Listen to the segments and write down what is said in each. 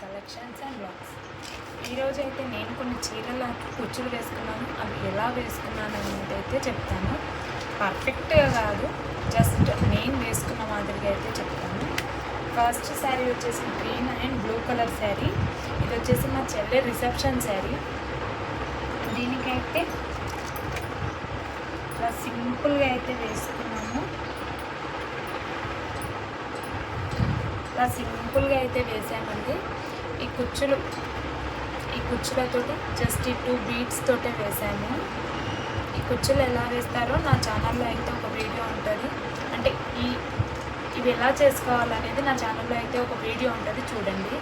Collections and blogs ఈరోజు అయితే నేను కొన్ని చీరలు కుచ్చులు వేసుకున్నాను. అవి ఎలా వేసుకున్నాను అనేది అయితే చెప్తాను. పర్ఫెక్ట్గా కాదు. జస్ట్ నేను వేసుకున్న మాదిరిగా అయితే చెప్తాను. ఫస్ట్ శారీ వచ్చేసి green and blue colour sari ఇది వచ్చేసి మా చెల్లె రిసెప్షన్ శారీ దీనికైతే ఇలా సింపుల్గా అయితే వేసుకున్నాము. ఇలా సింపుల్గా అయితే వేసామండి. ఈ కుచ్చులు ఈ కుచ్చులతో జస్ట్ ఈ టూ బీట్స్ తోటే వేసాము ఈ కుచ్చులు ఎలా వేస్తారో నా ఛానల్లో అయితే ఒక వీడియో ఉంటుంది. అంటే ఈ ఇవి ఎలా చేసుకోవాలనేది నా ఛానల్లో అయితే ఒక వీడియో ఉంటుంది చూడండి.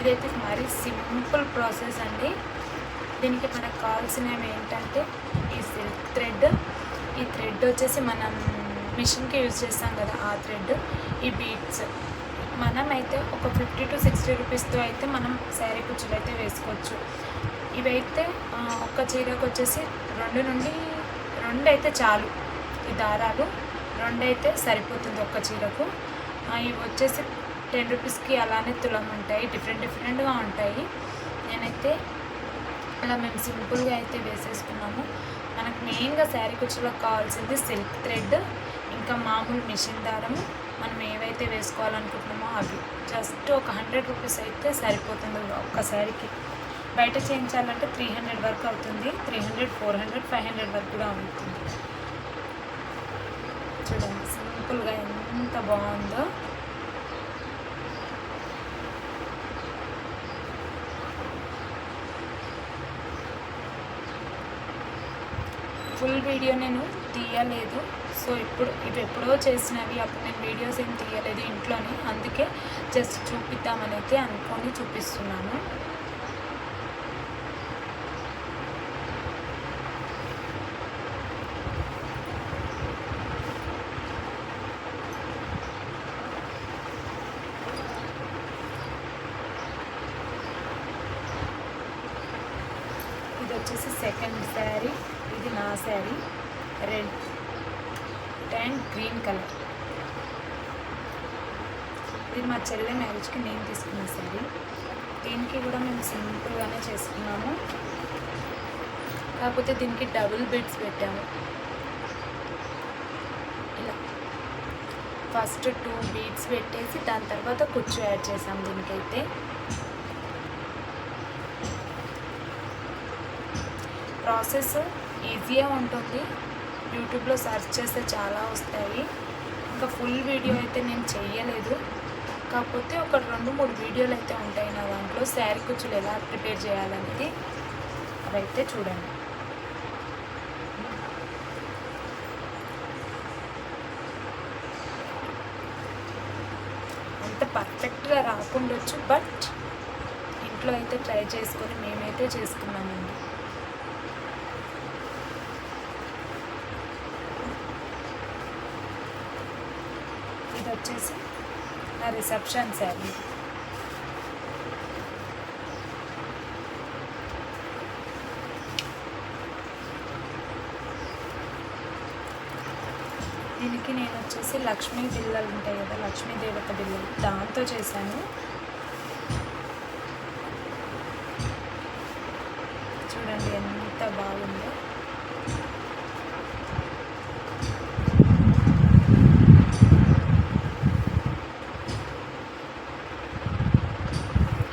ఇదైతే మరీ సింపుల్ ప్రాసెస్ అండి. దీనికి మనకు కావాల్సినవి ఏంటంటే ఈ సిల్క్ థ్రెడ్ ఈ థ్రెడ్ వచ్చేసి మనం మిషన్కి యూజ్ చేస్తాం కదా ఆ థ్రెడ్ ఈ బీడ్స్ మనం అయితే ఒక ఫిఫ్టీ టు సిక్స్టీ రూపీస్తో అయితే మనం శారీ కుచ్చులు అయితే వేసుకోవచ్చు. ఇవైతే ఒక్క చీరకు వచ్చేసి రెండు నుండి రెండు అయితే చాలు ఈ దారాలు. రెండు అయితే సరిపోతుంది ఒక్క చీరకు. ఇవి వచ్చేసి టెన్ రూపీస్కి అలానే తులం ఉంటాయి డిఫరెంట్ డిఫరెంట్గా ఉంటాయి. నేనైతే అలా మేము సింపుల్గా అయితే వేసేసుకున్నాము. మనకు మెయిన్గా శారీ కుచ్చులకు కావాల్సింది సిల్క్ థ్రెడ్. ఇంకా మామూలు మిషన్ దారము మనం ఏవైతే వేసుకోవాలనుకుంటున్నామో అవి. జస్ట్ ఒక హండ్రెడ్ రూపీస్ అయితే సరిపోతుంది ఒక్క శారీకి బయట చేయించాలంటే త్రీ హండ్రెడ్ వరకు అవుతుంది. Three hundred four hundred five hundred వరకు కూడా అవుతుంది. చూడండి సింపుల్గా ఎంత బాగుందో. ఫుల్ వీడియో నేను తీయలేదు. సో ఇప్పుడు ఇవి ఎప్పుడో చేసినవి అప్పుడు నేను వీడియోస్ ఏం తీయలేదు ఇంట్లోనే. అందుకే జస్ట్ చూపిద్దామని అయితే అనుకొని చూపిస్తున్నాను. ఇది వచ్చేసి సెకండ్ శారీ ఇది నా sari red and green colour. ఇది మా చెల్లె మ్యారేజ్కి నేను తీసుకున్న శారీ. దీనికి కూడా మేము సింపుల్గానే చేసుకున్నాము. కాకపోతే దీనికి డబుల్ బెడ్స్ పెట్టాము. ఇలా. ఫస్ట్ టూ బీడ్స్ పెట్టేసి దాని తర్వాత కుచ్చు యాడ్ చేసాం దీనికైతే. ప్రాసెస్ ఈజీగా ఉంటుంది. యూట్యూబ్లో సెర్చ్ చేస్తే చాలా వస్తాయి. ఇంకా ఫుల్ వీడియో అయితే నేను చేయలేదు. కాకపోతే ఒక రెండు మూడు వీడియోలు అయితే ఉంటాయి నా దాంట్లో. శారీ కుచ్చులు ఎలా ప్రిపేర్ చేయాలనేది అవైతే చూడండి. అంత పర్ఫెక్ట్గా రాకుండొచ్చు బట్ ఇంట్లో అయితే ట్రై చేసుకొని మేమైతే చేసుకున్నామండి ఇది వచ్చేసి నా రిసెప్షన్ శారీ దీనికి నేను వచ్చేసి లక్ష్మీ బిల్లలు ఉంటాయి కదా లక్ష్మీ దేవత బిల్లలు. దాంతో చేశాను. చూడండి ఎంత బాగుందో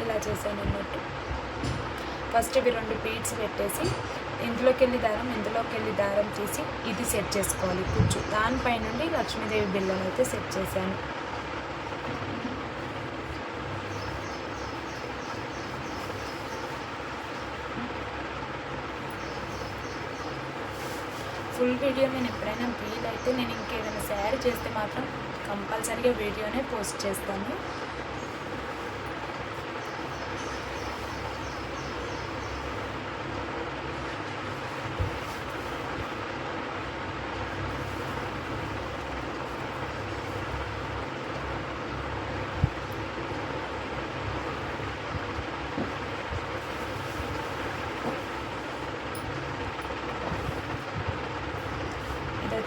ఇలా చేశాను అన్నట్టు ఫస్ట్ ఇవి రెండు బీడ్స్ పెట్టేసి ఇందులోకి వెళ్ళి దారం ఇందులోకి వెళ్ళి దారం తీసి ఇది సెట్ చేసుకోవాలి. కూర్చు దానిపై నుండి లక్ష్మీదేవి బిల్లను అయితే సెట్ చేశాను. ఫుల్ వీడియో నేను ఎప్పుడైనా వీలైతే నేను ఇంకేదైనా శారీ చేస్తే మాత్రం కంపల్సరీగా వీడియోనే పోస్ట్ చేస్తాను.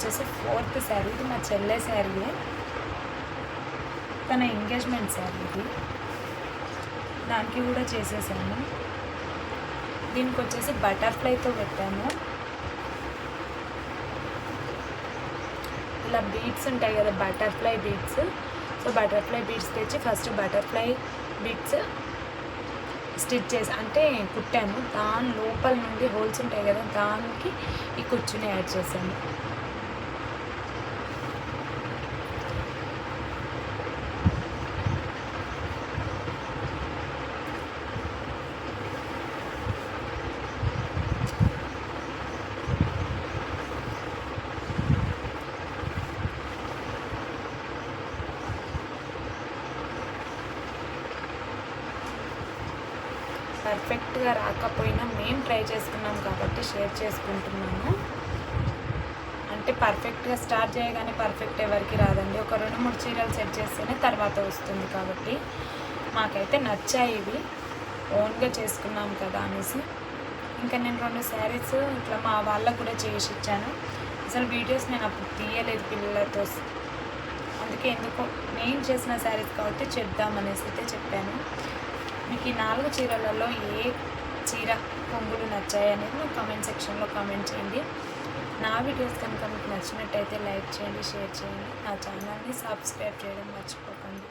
వచ్చేసి ఫోర్త్ శారీ ఇది మా చెల్లె శారీ. తన ఎంగేజ్మెంట్ శారీ ఇది. దానికి కూడా చేసేసాను దీనికి వచ్చేసి బటర్ఫ్లైతో పెట్టాను ఇలా బీడ్స్ ఉంటాయి కదా butterfly beads so butterfly beads తెచ్చి ఫస్ట్ బటర్ఫ్లై బీడ్స్ స్టిచ్ చేసి అంటే కుట్టాను దాని లోపల నుండి హోల్స్ ఉంటాయి కదా దానికి ఈ కుచ్చుని యాడ్ చేశాను పర్ఫెక్ట్గా రాకపోయినా మేము ట్రై చేసుకున్నాం కాబట్టి షేర్ చేసుకుంటున్నాను. అంటే పర్ఫెక్ట్గా స్టార్ట్ చేయగానే పర్ఫెక్ట్ ఎవరికి రాదండి. ఒక రెండు మూడు చీరలు సెట్ చేస్తేనే తర్వాత వస్తుంది కాబట్టి మాకైతే నచ్చాయి ఇవి. ఓన్గా చేసుకున్నాం కదా అనేసి. ఇంకా నేను రెండు శారీస్ ఇట్లా మా వాళ్ళకు కూడా చేసి ఇచ్చాను. అసలు వీడియోస్ నేను అప్పుడు తీయలేదు పిల్లలతో. అందుకే ఎందుకు నేను చేసిన శారీస్ కాబట్టి చెప్దామనేసి అయితే చెప్పాను. మీకు ఈ నాలుగు చీరలలో ఏ చీర కొంగులు నచ్చాయి అనేది నాకు కామెంట్ సెక్షన్లో కామెంట్ చేయండి. నా వీడియోస్ కనుక మీకు నచ్చినట్టయితే లైక్ చేయండి షేర్ చేయండి. నా ఛానల్ని సబ్స్క్రైబ్ చేయడం మర్చిపోకండి.